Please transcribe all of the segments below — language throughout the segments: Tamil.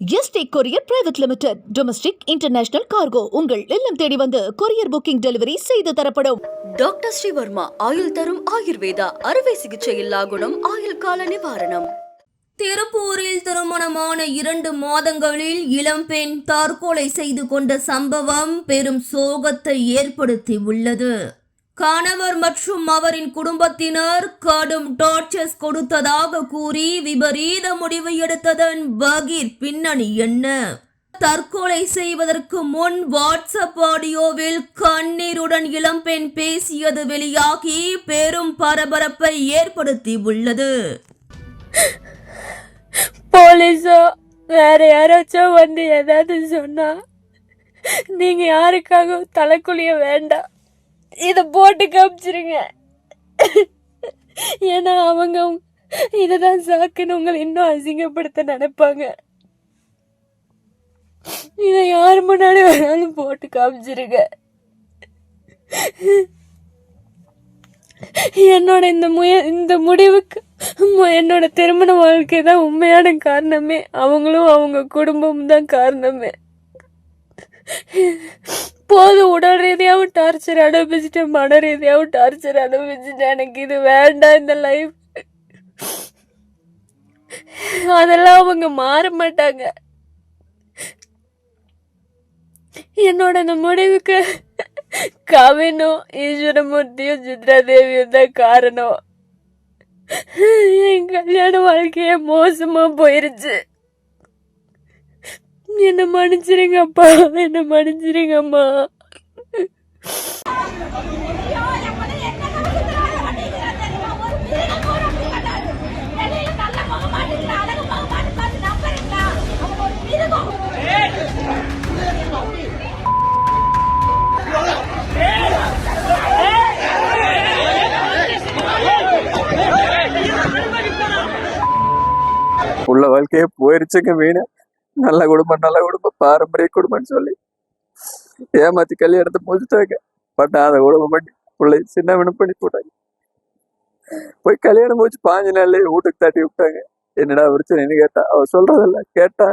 ST courier private limited. Domestic international cargo உங்கள் இல்லம் தேடி வந்து கொரியர் புக்கிங் டெலிவரி செய்து தரப்படும். டாக்டர் ஸ்ரீவர்மா ஆயுள் தரும் ஆயுர்வேதா அறுவை சிகிச்சையில்லா குணம் ஆயுள் கால நிவாரணம். திருப்பூரில் திருமணமான இரண்டு மாதங்களில் இளம்பெண் தற்கொலை செய்து கொண்ட சம்பவம் பெரும் சோகத்தை ஏற்படுத்தி உள்ளது கணவர் மற்றும் அவரின் குடும்பத்தினர் கடும் டார்ச்சர்ஸ் கொடுத்ததாக கூறி விபரீத முடிவு எடுத்ததன் பகீர் பின்னணி என்ன? தற்கொலை செய்வதற்கு முன் வாட்ஸ்அப் ஆடியோவில் கண்ணீருடன் இளம்பெண் பேசியது வெளியாகி பெரும் பரபரப்பை ஏற்படுத்தி உள்ளது போலீஸோ வேற யாராச்சும் வந்து ஏதாவது சொன்னா நீங்க யாருக்காக தலைக்குழிய வேண்டாம். இதை போட்டு காமிச்சிருங்க. ஏன்னா அவங்க இததான் சாக்குன்னு உங்களை இன்னும் அசிங்கப்படுத்த நினைப்பாங்க. இதை யார் முன்னாடி வேணாலும் போட்டு காமிச்சிருங்க. என்னோட இந்த முய இந்த முடிவுக்கு என்னோட திருமண வாழ்க்கை தான் உண்மையான காரணமே. அவங்களும் அவங்க குடும்பமும் தான் காரணமே. போது உடல் ரீதியாகவும் டார்ச்சர் அனுபவிச்சுட்டேன் மன ரீதியாகவும் டார்ச்சர் அனுபவிச்சுட்டேன். எனக்கு இது வேண்டாம் இந்த லைஃப் அதெல்லாம் அவங்க மாற மாட்டாங்க. என்னோட இந்த முடிவுக்கு கவினும் ஈஸ்வரமூர்த்தியும் சித்ரா தேவியும் தான் காரணம். என் கல்யாண வாழ்க்கைய மோசமா போயிருச்சு. என்ன மன்னிச்சிருங்கப்பா என்ன மன்னிச்சிருங்கம்மா. உள்ள வாழ்க்கையே போயிருச்சுங்க மீன். நல்ல குடும்பம் நல்ல குடும்பம் பாரம்பரிய குடும்பம்னு சொல்லி. ஏமாத்தி கல்யாணத்தை முடிச்சுட்டாங்க. பட் அதை குடும்பம் பண்ணி பிள்ளை சின்ன வினம் பண்ணி போட்டாங்க. போய் கல்யாணம் முடிச்சு பாஞ்சு நாள்லயே வீட்டுக்கு தட்டி விட்டாங்க. என்னடா பிரச்சனைன்னு கேட்டா அவ சொல்றதில்ல கேட்டா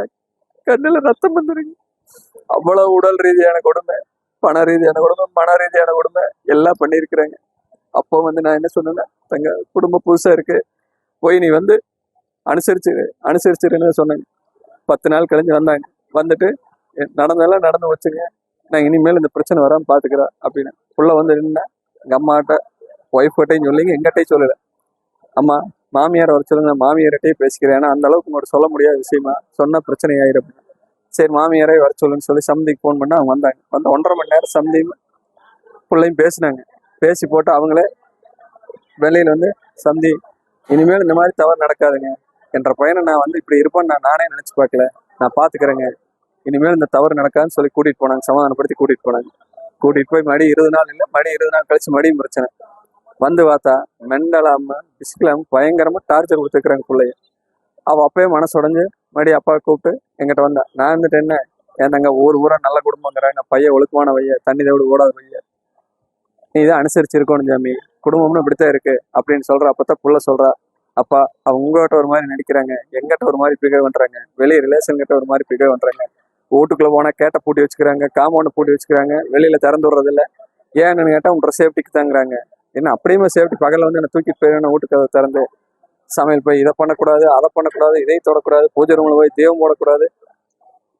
கண்ணுல ரத்தம் வந்துருங்க. அவ்வளவு உடல் ரீதியான கொடுமை பண ரீதியான கொடுமை மன ரீதியான கொடுமை எல்லாம் பண்ணியிருக்கிறாங்க. அப்போ வந்து நான் என்ன சொன்னேன்னா தங்க குடும்பம் புதுசா இருக்கு. போய் நீ வந்து அனுசரிச்சு அனுசரிச்சிருன்னு சொன்னாங்க. பத்து நாள் கழிஞ்சு வந்தாங்க வந்துட்டு நடந்தெல்லாம் நடந்து வச்சுங்க நான் இனிமேல் இந்த பிரச்சனை வராமல் பார்த்துக்கிறேன் அப்படின்னு. உள்ளே வந்து நின்னா எங்கள் அம்மாட்ட ஒய்ஃப்கிட்டையும் சொல்லிங்க எங்கிட்டையும் சொல்லலை. அம்மா மாமியார் வர சொல்லுங்க மாமியார்கிட்டயே பேசிக்கிறேன். ஏன்னா அந்த அளவுக்கு உங்கள்கிட்ட சொல்ல முடியாத விஷயமா சொன்னால் பிரச்சனை ஆயிரும் அப்படின்னு. சரி மாமியாரே வர சொல்லுன்னு சொல்லி சந்திக்கு ஃபோன் பண்ணி அவங்க வந்தாங்க. வந்து ஒன்றரை மணி நேரம் சந்தியும் பிள்ளையும் பேசினாங்க. பேசி போட்டு அவங்களே வெளியில் வந்து சந்தி இனிமேல் இந்த மாதிரி தவறு நடக்காதுங்க. என்ற பையனை நான் வந்து இப்படி இருப்பேன்னு நான் நானே நினைச்சு பார்க்கல. நான் பாத்துக்கிறேங்க இனிமேல் இந்த தவறு நடக்காதுன்னு சொல்லி கூட்டிட்டு போனாங்க. சமாதானப்படுத்தி கூட்டிட்டு போனாங்க. கூட்டிட்டு போய் மடி இருபது நாள் இல்லை மடி இருபது நாள் கழிச்சு மடியும் பிரச்சனை. வந்து பார்த்தா மெண்டலாம பிசிக்கலாம பயங்கரமா டார்ச்சர் கொடுத்துருக்குறாங்க பிள்ளைய அவ அப்பயே மனசு உடஞ்சு மடி அப்பா கூப்பிட்டு எங்கிட்ட வந்தா நான் இருந்துட்டு என்ன? ஏன் ஊர் ஊரா நல்ல குடும்பங்கிறாங்க பையன் ஒழுக்கமான வைய தண்ணி தவிடு ஓடாத வைய நீ இதை அனுசரிச்சு ஜாமி குடும்பம்னு இப்படித்தான் இருக்கு. அப்படின்னு சொல்ற. அப்பதான் புள்ள சொல்றா. அப்பா அவங்க உங்ககிட்ட ஒரு மாதிரி நடிக்கிறாங்க எங்கிட்ட ஒரு மாதிரி பிகேவ் பண்றாங்க. வெளியே ரிலேஷன் கிட்ட ஒரு மாதிரி பிகேவ் பண்றாங்க. வீட்டுக்குள்ள போனா கேட்ட பூட்டி வச்சுக்கிறாங்க காம்பவுண்ட் பூட்டி வச்சுக்கிறாங்க. வெளியில திறந்து விடுறது இல்ல ஏன்னு கேட்டா உங்க சேஃப்டிக்கு தாங்குறாங்க. என்ன அப்படியுமே சேஃப்டி பகலில் வந்து என்ன தூக்கிட்டு போயிருந்த வீட்டுக்கு அதை திறந்து சமையல் போய் இதை பண்ணக்கூடாது அதை பண்ணக்கூடாது இதை தொடக்கூடாது பூஜை ரூம்ல போய் தெய்வம் போடக்கூடாது.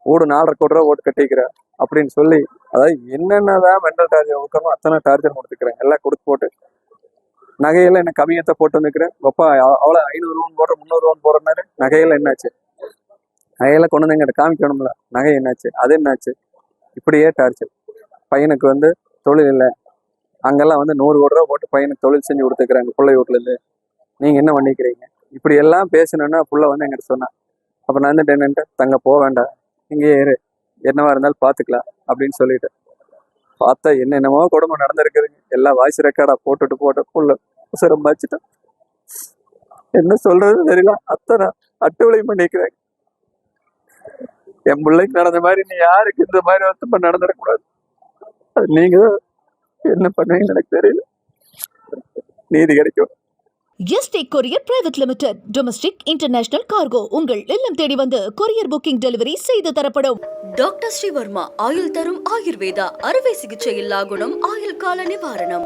வீடு நாலரை கோடி ரூபா ஓட்டு கட்டிக்கிற அப்படின்னு சொல்லி அதாவது என்னென்னதான் மென்டல் டார்ச்சர் கொடுக்கணும் அத்தனை டார்ச்சர் கொடுத்துக்கிறேன். எல்லாம் கொடுத்து போட்டு நகையெல்லாம் என்ன கம்மியத்தை போட்டு வந்துக்கிறேன் அப்பா அவ்வளோ ஐநூறுரூவான்னு போடுற முந்நூறுவான்னு போடுறனாரு நகையில என்னாச்சு? நகையெல்லாம் கொண்டு வந்து எங்கிட்ட காமிக்கணும்ல. நகை என்னாச்சு? அது என்னாச்சு? இப்படியே டார்ச்சர். பையனுக்கு வந்து தொழில் இல்லை. அங்கெல்லாம் வந்து நூறு கோடி ரூபா போட்டு பையனுக்கு தொழில் செஞ்சு கொடுத்துக்கிறாங்க பிள்ளை வீட்டுல இருந்து. நீங்க என்ன பண்ணிக்கிறீங்க? இப்படி எல்லாம் பேசணும்னா புள்ள வந்து எங்கிட்ட சொன்னான் அப்ப நான் வந்துட்டு என்னன்ட்டு தங்க போக வேண்டாம். இங்கேயே இரு. என்னவா இருந்தாலும் பாத்துக்கலாம். அப்படின்னு சொல்லிட்டு. பார்த்தா என்னென்னமோ குடும்பம் நடந்திருக்குதுங்க. எல்லாம் வாய்ஸ் ரெக்கார்டா போட்டுட்டு போட்டு புள்ள. உசரம் வச்சுட்டேன் என்ன சொல்றது தெரியல. அத்தனை அட்டுவலையும் பண்ணிக்கிறேன் என் பிள்ளைக்கு நடந்த மாதிரி நீ யாருக்கு இந்த மாதிரி வருத்தம் நடந்துடக்கூடாது? அது நீங்க என்ன பண்ணுவீங்கன்னு எனக்கு தெரியல. நீதி கிடைக்கும். ST courier private limited domestic international cargo உங்கள் இல்லம் தேடி வந்து கொரியர் புக்கிங் டெலிவரி செய்து தரப்படும். டாக்டர் ஸ்ரீவர்மா ஆயுள் தரும் ஆயுர்வேதா அறுவை சிகிச்சை இல்லா குணம் ஆயுள் கால நிவாரணம்.